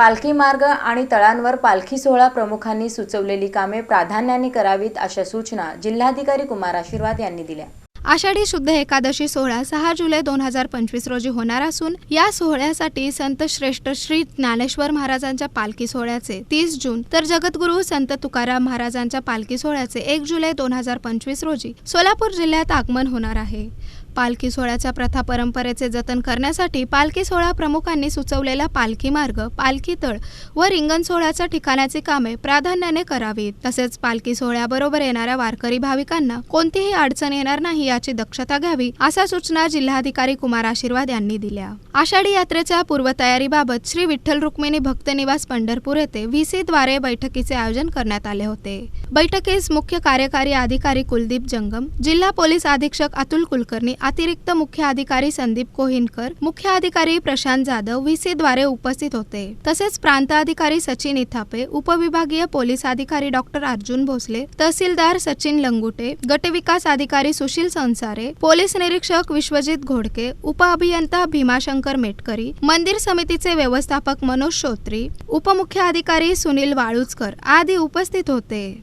पालखी मार्ग आणि तळांवर पालखी सोहळा प्रमुखांनी सुचवलेली कामे प्राधान्याने करावीत अशा सूचना जिल्हाधिकारी कुमार आशीर्वाद यांनी दिल्या. आषाढी शुद्ध एकादशी सोहळा सहा जुलै दोन हजार पंचवीस रोजी होणार असून या सोहळ्यासाठी संत श्रेष्ठ श्री ज्ञानेश्वर महाराजांच्या पालखी सोहळ्याचे तीस जून तर जगद्गुरू संत तुकाराम महाराजांच्या पालखी सोहळ्याचे एक जुलै दोन हजार पंचवीस रोजी सोलापूर जिल्ह्यात आगमन होणार आहे. पालखी सोहळ्याच्या प्रथा परंपरेचे जतन करण्यासाठी पालखी सोहळा प्रमुखांनी सुचवलेला पालखी मार्ग पालखी तळ व रिंगण सोहळ्याच्या ठिकाणाची कामे प्राधान्याने करावीत. तसेच पालखी सोहळ्याबरोबर येणाऱ्या वारकरी भाविकांना कोणतीही अडचण येणार नाही याची दक्षता घ्यावी अशा सूचना जिल्हाधिकारी कुमार आशीर्वाद यांनी दिल्या. आषाढी यात्रेच्या पूर्वतयारीबाबत श्री विठ्ठल रुक्मिणी भक्त निवास पंढरपूर येथे व्हीसी द्वारे बैठकीचे आयोजन करण्यात आले होते. बैठकीस मुख्य कार्यकारी अधिकारी कुलदीप जंगम जिल्हा पोलीस अधीक्षक अतुल कुलकर्णी अतिरिक्त मुख्य अधिकारी संदीप कोहिनकर मुख्य अधिकारी प्रशांत जाधव व्हीसी द्वारे उपस्थित होते. तसेच प्रांत अधिकारी सचिन इथापे उपविभागीय पोलीस अधिकारी डॉक्टर अर्जुन भोसले तहसीलदार सचिन लंगुटे गटविकास अधिकारी सुशील संसारे पोलीस निरीक्षक विश्वजित घोडके उपअभियंता भीमाशंकर मेटकरी मंदिर समितीचे व्यवस्थापक मनोज श्रोत्री उपमुख्य अधिकारी सुनील वाळुजकर आदी उपस्थित होते.